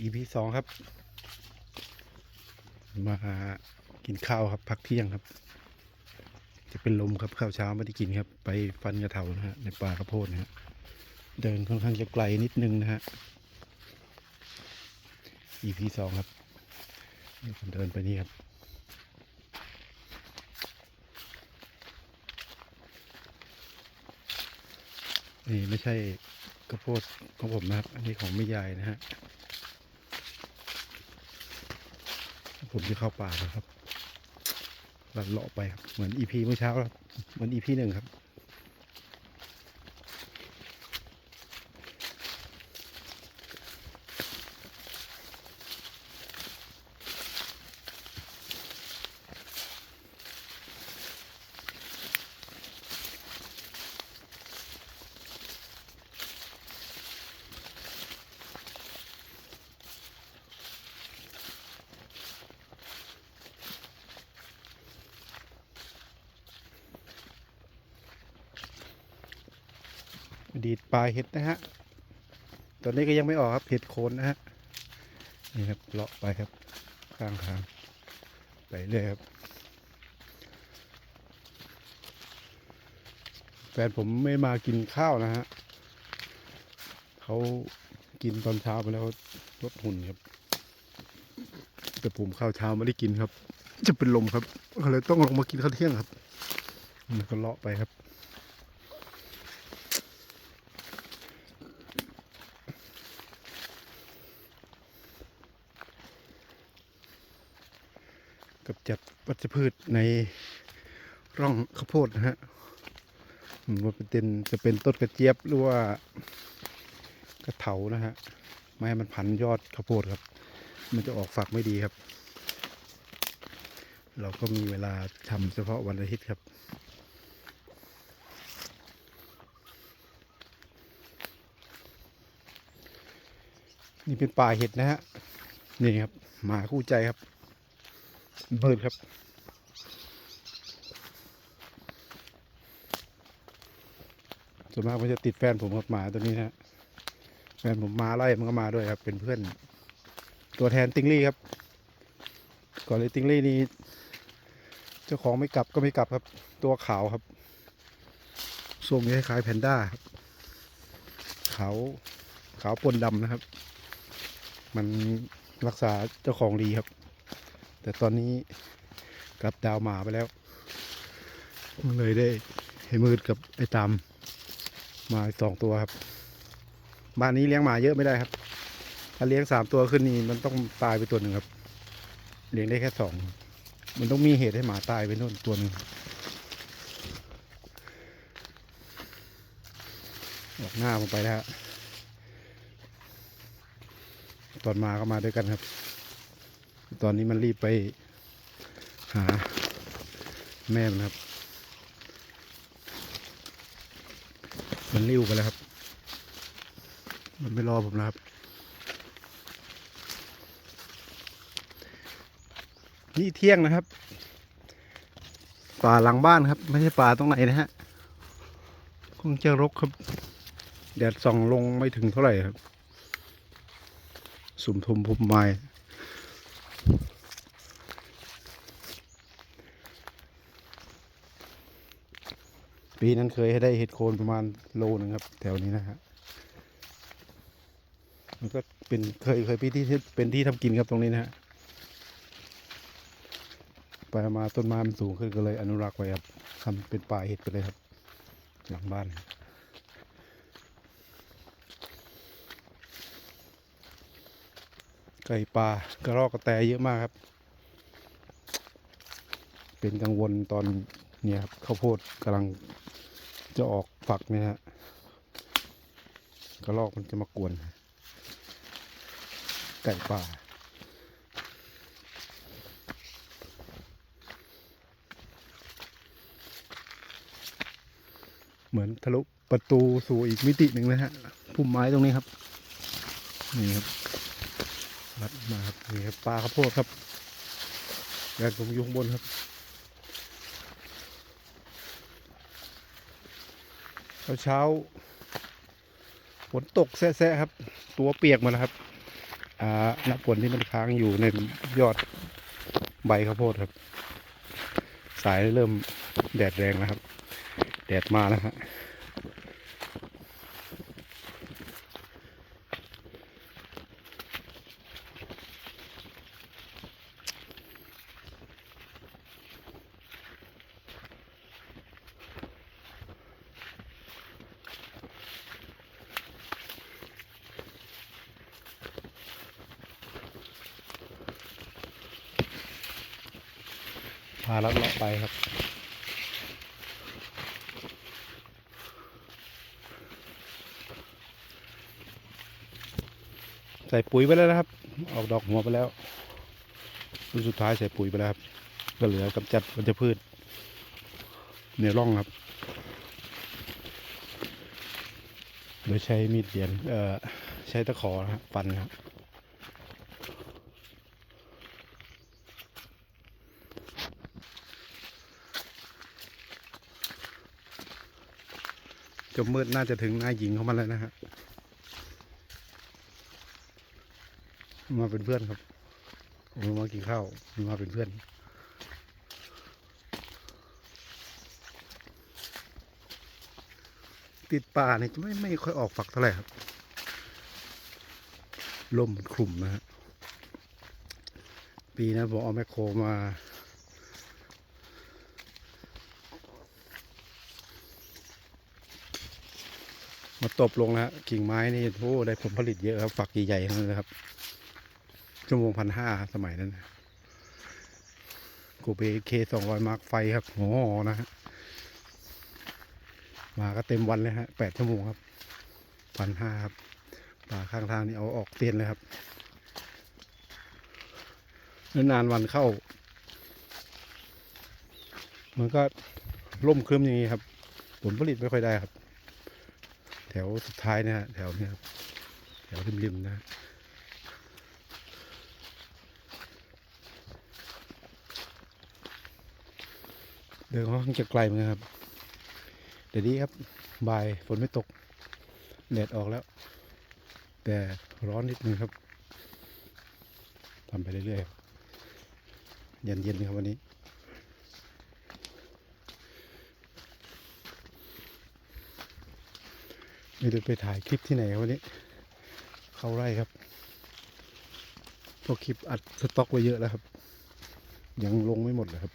EP สองครับ มากินข้าวครับ พักเที่ยงครับ จะเป็นลมครับข้าวเช้าไม่ได้กินครับ ไปฟันกระเถานะฮะในป่าข้าวโพดนะฮะเดินค่อนข้างจะไกลนิดนึงนะฮะ EP สองครับเดี๋ยวผมเดินไปนี่ครับนี่ไม่ใช่ข้าวโพดของผมนะครับ อันนี้ของแม่ยายนะฮะ ผมจะเข้าป่านะครับลัดเลาะไปครับ เหมือนอีพีเมื่อเช้าครับ เหมือนอีพีหนึ่งครับ ดีตปลายเห็ดนะฮะ ตอนนี้ก็ยังไม่ออกครับเห็ดโคนนะฮะ นี่ครับเลาะไปครับ ข้างทาง ไปเรื่อยครับ แฟนผมไม่มากินข้าวนะฮะ เขากินตอนเช้าไปแล้วลดหุ่นครับ แต่ผมข้าวเช้าไม่ได้กินครับ จะเป็นลมครับก็เลยต้องลงมากินข้าวเที่ยงครับมันก็เลาะไปครับ กับจัดวัชพืชในร่องข้าวโพดนะฮะมว่าเป็นจะเป็นต้นกระเจี๊ยบหรือว่ากระเถานะฮะไม่ให้มันพันยอดข้าวโพดครับ มันจะออกฝักไม่ดีครับ เราก็มีเวลาทำเฉพาะวันอาทิตย์ครับนี่เป็นป่าเห็ดนะฮะนี่ครับหมาคู่ใจครับ เบิร์ดครับ ส่วนมากมันจะติดแฟนผมกับหมาตัวนี้นะฮะ แฟนผมมาไล่มันก็มาด้วยครับ เป็นเพื่อน ตัวแทนติงลี่ครับ ก่อนเลยติงลี่นี่เจ้าของไม่กลับก็ไม่กลับครับ ตัวขาวครับทรงคล้ายๆแพนด้าครับ ขาวขาวปนดำนะครับ มันรักษาเจ้าของดีครับ แต่ตอนนี้กลับดาวหมาไปแล้ว มันเลยได้ให้มืดกับไอ้ตามมาสองตัวครับ บ้านนี้เลี้ยงหมาเยอะไม่ได้ครับ ถ้าเลี้ยงสามตัวขึ้นนี่มันต้องตายไปตัวหนึ่งครับ เลี้ยงได้แค่สอง มันต้องมีเหตุให้หมาตายไปนู่นตัวหนึ่งออกหน้าผมไปแล้วตอนมาก็มาด้วยกันครับ ตอนนี้มันรีบไปหาแม่มันครับ มันริ้วไปแล้วครับ มันไม่รอผมแล้วครับ นี่เที่ยงนะครับ ป่าหลังบ้านครับ ไม่ใช่ป่าตรงไหนนะฮะคงจะรกครับ แดดส่องลงไม่ถึงเท่าไหร่ครับ สุ่มทุมพุ่มไม้ ปีนั้นเคยให้ได้เห็ดโคนประมาณโลนึงครับ แถวนี้นะฮะมันก็เป็นเคยเคยปีที่เป็นที่ทำกินครับตรงนี้นะฮะไปมาต้นไม้มันสูงขึ้นก็เลยอนุรักษ์ไว้ครับทำเป็นป่าเห็ดไปเลยครับ หลังบ้าน ก่ปลากระรอกกระแตเยอะมากครับ เป็นกังวลตอนเนี่ยครับข้าวโพดกำลังจะออกฝักเนี่ยฮะกระรอกมันจะมากวน ไก่ป่าเหมือนทะลุประตูสู่อีกมิติหนึ่งนะฮะพุ่มไม้ตรงนี้ครับ นี่ครับ รัดมาครับนี่ครับปลาข้าวโพดครับแดดผมอยู่ข้างบนครับเช้าเช้าฝนตกแซะๆครับ ตัวเปียกมาแล้วครับอ่าน้ำฝนที่มันค้างอยู่ในยอดใบข้าวโพดครับ สายเริ่มแดดแรงแล้วครับ แดดมาแล้วฮะ พาลัดเลาะไปครับใส่ปุ๋ยไปแล้วนะครับ ออกดอกหัวไปแล้วรุ่นสุดท้ายใส่ปุ๋ยไปแล้วครับ ก็เหลือกำจัดวัชพืชในร่องครับโดยใช้มีดเดียนเอ่อใช้ตะขอนะครับฟันครับ จมมืดน่าจะถึงหน้าหญิงเของมันแล้วนะฮะมาเป็นเพื่อนครับผมมากินข้าวมาเป็นเพื่อนติดป่าเนี่ยจะไม่ไม่ค่อยออกฝักเท่าไหร่ครับลมมันคลุมนะฮะปีนั้นผมเอาแมคโครมา มาตบลงนะฮะกิ่งไม้นี่โอ้ได้ผลผลิตเยอะครับฝักใหญ่ๆทั้งนั้นเลยครับชั่วโมงพันห้าสมัยนั้นกูไปเคสองร้อยมาร์กไฟครับโอ้โหนะฮะมาก็เต็มวันเลยฮะแปดชั่วโมงครับพันห้าครับป่าข้างทางนี่เอาออกเตียนเลยครับแล้วนานวันเข้า มันก็ล่มครึ้มอย่างนี้ครับ ผลผลิตไม่ค่อยได้ครับ แถวสุดท้ายนะฮะแถวเนี้ยแถวริมๆนะเดินค่อนข้างจะไกลเหมือนกันครับ เดี๋ยวนี้ครับบ่ายฝนไม่ตกแดดออกแล้ว แต่ร้อนนิดนึงครับทำไปเรื่อยๆเย็นๆครับวันนี้ ไม่ได้ไปถ่ายคลิปที่ไหนวันนี้ เขาไร่ครับพวกคลิปอัดสต็อกไว้เยอะแล้วครับ ยังลงไม่หมดเลยครับ